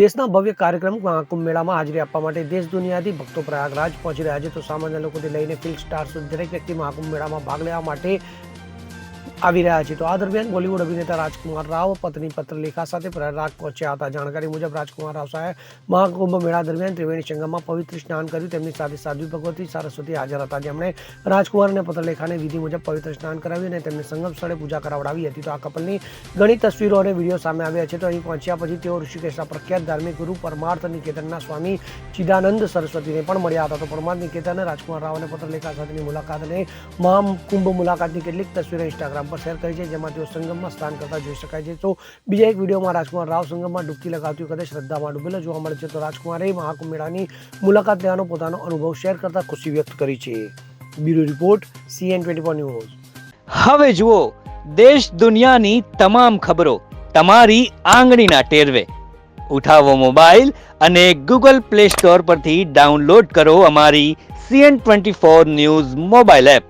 દેશના ભવ્ય કાર્યક્રમ મહાકુંભ મેળામાં હાજરી આપવા માટે દેશ દુનિયાથી ભક્તો પ્રયાગરાજ પહોંચી રહ્યા છે. તો સામાન્ય લોકોથી લઈને ફિલ્મ સ્ટાર સુધી દરેક વ્યક્તિ મહાકુંભ મેળામાં ભાગ લેવા માટે આવી રહ્યા છે તો આ દરમિયાન બોલિવૂડ અભિનેતા રાજકુમાર રાવ પત્ની પત્રલેખા સાથે પ્રયાગરાજ પહોંચ્યા હતા જાણકારી મુજબ રાજકુમાર રાવ સાહેબ મહાકુંભ મેળા દરમિયાન ત્રિવેણી સંગમમાં પવિત્ર સ્નાન કર્યું તેમની સાથે સાધ્વી ભગવતી સરસ્વતી હાજર હતા જેમણે રાજકુમાર અને પત્રલેખાને વિધિ મુજબ પવિત્ર સ્નાન કરાવ્યું અને તેમને સંગમ સ્થળે પૂજા કરાવડાવી હતી તો આ કપલની ઘણી તસવીરો અને વિડીયો સામે આવ્યા છે તો અહીં પહોંચ્યા પછી તેઓ ઋષિકેશના પ્રખ્યાત ધાર્મિક ગુરુ પરમાર્થ નિકેતનના સ્વામી ચિદાનંદ સરસ્વતીને પણ મળ્યા હતા તો પરમાર્થ નિકેતન રાજકુમાર રાવ અને પત્રલેખા સાથેની મુલાકાત અને મહાકુંભ મુલાકાતની કેટલીક તસવીરો ઇન્સ્ટાગ્રામ પર શેર કરી છે, જેમાં તેઓ સંગમમાં સ્નાન કરતા જોઈ શકાય છે. તો બીજા એક વિડીયોમાં રાજકુમાર રાવ સંગમમાં ડૂબકી લગાવતી વખતે શ્રદ્ધામાં ડૂબેલો જોવા મળે છે. તો રાજકુમારે મહાકુંભ મેળાની મુલાકાત લેવાનો પોતાનો અનુભવ શેર કરતા ખુશી વ્યક્ત કરી છે. Bureau report CN twenty news. હવે જુઓ, દેશ દુનિયાની તમામ ખબરો તમારી આંગળીના ટેરવે. ઉઠાવો મોબાઈલ અને ગૂગલ પ્લે સ્ટોર પરથી ડાઉનલોડ કરો અમારી CN twenty four news mobile app.